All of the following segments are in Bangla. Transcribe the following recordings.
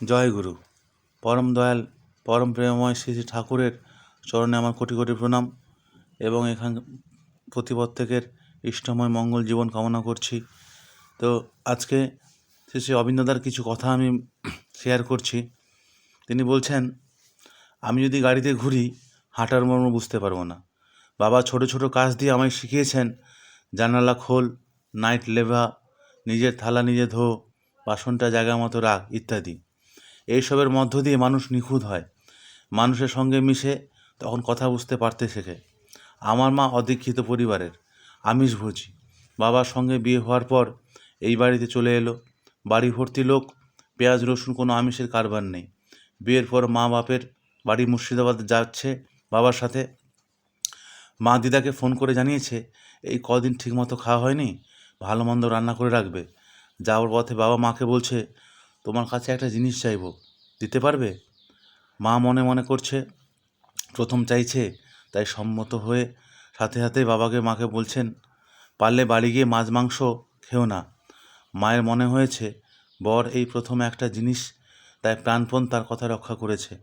জয় গুরু। পরম দয়াল, পরম প্রেমময় শ্রী শ্রী ঠাকুরের চরণে আমার কোটি কোটি প্রণাম এবং এখান প্রতি প্রত্যেকের ইষ্টময় মঙ্গল জীবন কামনা করছি। তো আজকে শ্রী শ্রী অবিন্দ্রদার কিছু কথা আমি শেয়ার করছি। তিনি বলছেন, আমি যদি গাড়িতে ঘুরি, হাঁটার মর্ম বুঝতে পারব না। বাবা ছোট ছোট কাজ দিয়ে আমায় শিখিয়েছেন, জানালা খোল নাইট লেভা, নিজের থালা নিজে ধো, বাসনটা জায়গা মতো রাখ, ইত্যাদি। এইসবের মধ্য দিয়ে মানুষ নিখুঁত হয়। মানুষের সঙ্গে মিশে তখন কথা বুঝতে পারতে শেখে। আমার মা অদীক্ষিত পরিবারের আমিষভোজী বাবার সঙ্গে বিয়ে হওয়ার পর এই বাড়িতে চলে এলো। বাড়ি ভর্তি লোক, পেঁয়াজ, রসুন কোনো আমিষের কারবার নেই। বিয়ের পর মা বাপের বাড়ি মুর্শিদাবাদ যাচ্ছে বাবার সাথে। মা দিদাকে ফোন করে জানিয়েছে, এই কদিন ঠিকমতো খাওয়া হয়নি? ভালো মন্দ রান্না করে রাখবে। যাওয়ার পথে বাবা মাকে বলছে তোমার কাছে একটা জিনিস চাইব। দিতে পারবে? মা মনে মনে করছে, প্রথম চাইছে, তাই সম্মত হয়ে সাথে সাথে বাবাকে মাকে বলছেন, পারলে বাড়ি গিয়ে মাছ মাংস খেও না। মায়ের মনে হয়েছে, বর এই প্রথম একটা জিনিস, তাই প্রাণপণ তার কথা রক্ষা করেছে।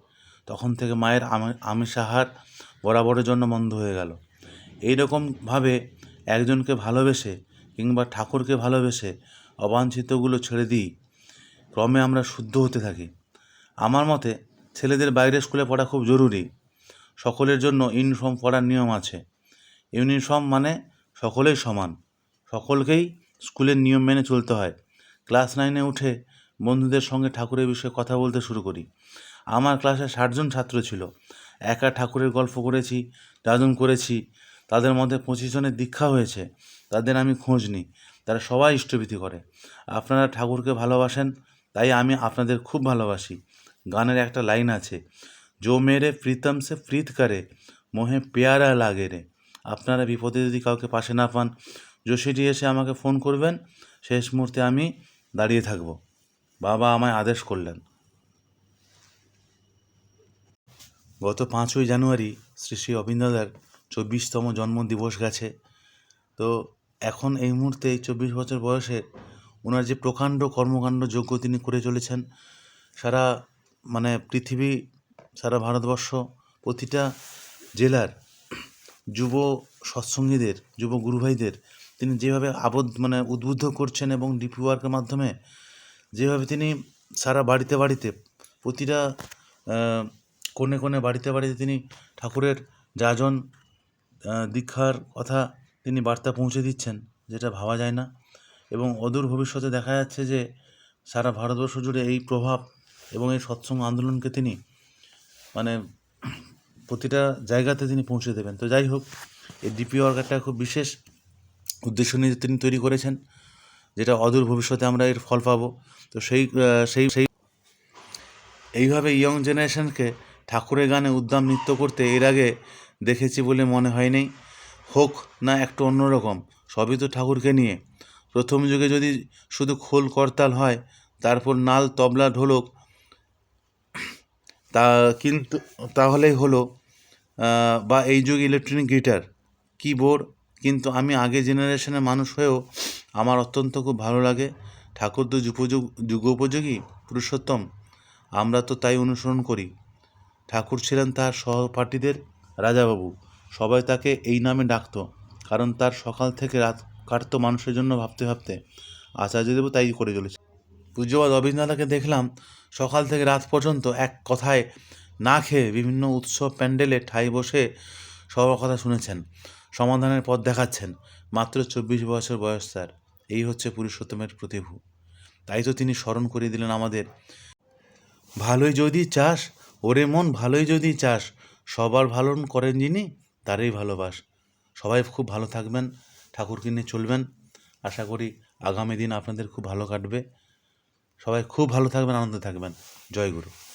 তখন থেকে মায়ের আমি- আমিষ আহার বরাবরের জন্য বন্ধ হয়ে গেল। এইরকমভাবে একজনকে ভালোবেসে কিংবা ঠাকুরকে ভালোবেসে অবাঞ্ছিতগুলো ছেড়ে দিই ক্রমে আমরা শুদ্ধ হতে থাকি। আমার মতে, ছেলেদের বাইরে স্কুলে পড়া খুব জরুরি। সকলের জন্য ইউনিফর্ম পড়ার নিয়ম আছে। ইউনিফর্ম মানে সকলেই সমান। সকলকেই স্কুলের নিয়ম মেনে চলতে হয়। ক্লাস নাইনে উঠে বন্ধুদের সঙ্গে ঠাকুরের বিষয়ে কথা বলতে শুরু করি। আমার ক্লাসে ষাটজন ছাত্র ছিল। একা ঠাকুরের গল্প করেছি যাজন করেছি। তাদের মধ্যে পঁচিশ জনের দীক্ষা হয়েছে। তাদের আমি খোঁজ নিই। তারা সবাই ইষ্টভীতি করে। আপনারা ঠাকুরকে ভালোবাসেন তাই আমি আপনাদের খুব ভালোবাসি। গানের একটা লাইন আছে জো মেরে প্রীতম সে প্রীত করে, মোহে পেয়ারা লাগে রে। আপনারা বিপদে যদি কাউকে পাশে না পান যোশীটি এসে আমাকে ফোন করবেন, শেষ মুহূর্তে আমি দাঁড়িয়ে থাকব। বাবা আমায় আদেশ করলেন। গত পাঁচই জানুয়ারি শ্রী শ্রী অবিন্দ্রদার চব্বিশতম জন্মদিবস গেছে। তো এখন এই মুহূর্তে এই চব্বিশ বছর বয়সে ওনার যে প্রকাণ্ড কর্মকাণ্ড যোগ্য তিনি করে চলেছেন, সারা মানে পৃথিবী, সারা ভারতবর্ষ, প্রতিটা জেলার যুব সৎসঙ্গীদের, যুব গুরুভাইদের তিনি যেভাবে আবদ্ধ মানে উদ্বুদ্ধ করছেন এবং ডিপি ওয়ার্কের মাধ্যমে যেভাবে তিনি সারা বাড়িতে বাড়িতে, প্রতিটা কোণে কোণে বাড়িতে বাড়িতে তিনি ঠাকুরের যাজন দীক্ষার কথা তিনি বার্তা পৌঁছে দিচ্ছেন, যেটা ভাবা যায় না। এবং অদূর ভবিষ্যতে দেখা যাচ্ছে যে সারা ভারতবর্ষ জুড়ে এই প্রভাব এবং এই সৎসঙ্গ আন্দোলনকে তিনি মানে প্রতিটা জায়গাতে তিনি পৌঁছে দেবেন। তো যাই হোক, এই ডিপি ওয়ার্কারটা খুব বিশেষ উদ্দেশ্য নিয়ে তিনি তৈরি করেছেন, যেটা অদূর ভবিষ্যতে আমরা এর ফল পাবো। তো সেই সেই সেই এইভাবে ইয়ং জেনারেশনকে ঠাকুরের গানে উদ্দাম নৃত্য করতে এর আগে দেখেছি বলে মনে হয়নি হোক না একটু অন্যরকম, সবই তো ঠাকুরকে নিয়ে। প্রথম যুগে যদি শুধু খোল করতাল হয়, তারপর নাল, তবলা, ঢোলক, তা কিন্তু, তাহলেই হলো বা এই যুগে ইলেকট্রনিক গিটার কিবোর্ড কিন্তু আমি আগে জেনারেশনের মানুষ হয়েও আমার অত্যন্ত খুব ভালো লাগে। ঠাকুর তো যুপযোগ যুগোপযোগী, পুরুষোত্তম, আমরা তো তাই অনুসরণ করি। ঠাকুর ছিলেন তার সহপাঠীদের রাজাবাবু, সবাই তাকে এই নামে ডাকতো, কারণ তার সকাল থেকে রাত কাটতো মানুষের জন্য ভাবতে ভাবতে আচার্যদেব তাই করে চলেছে। পূজ্যবাদ অভিজ্ঞতাকে দেখলাম সকাল থেকে রাত পর্যন্ত এক কথায় না খেয়ে বিভিন্ন উৎসব প্যান্ডেলে ঠাই বসে সবার কথা শুনেছেন, সমাধানের পথ দেখাচ্ছেন। মাত্র চব্বিশ বছর বয়স তার এই হচ্ছে পুরুষোত্তমের প্রতিভু। তাই তো তিনি স্মরণ করিয়ে দিলেন আমাদের। ভালোই যদি চাস, ওরে মন ভালোই যদি চাস, সবার ভালো করেন যিনি, তারই ভালোবাস। সবাই খুব ভালো থাকবেন। ঠাকুরকে নিয়ে চলবেন। আশা করি আগামী দিন আপনাদের খুব ভালো কাটবে। সবাই খুব ভালো থাকবেন, আনন্দে থাকবেন। জয় গুরু।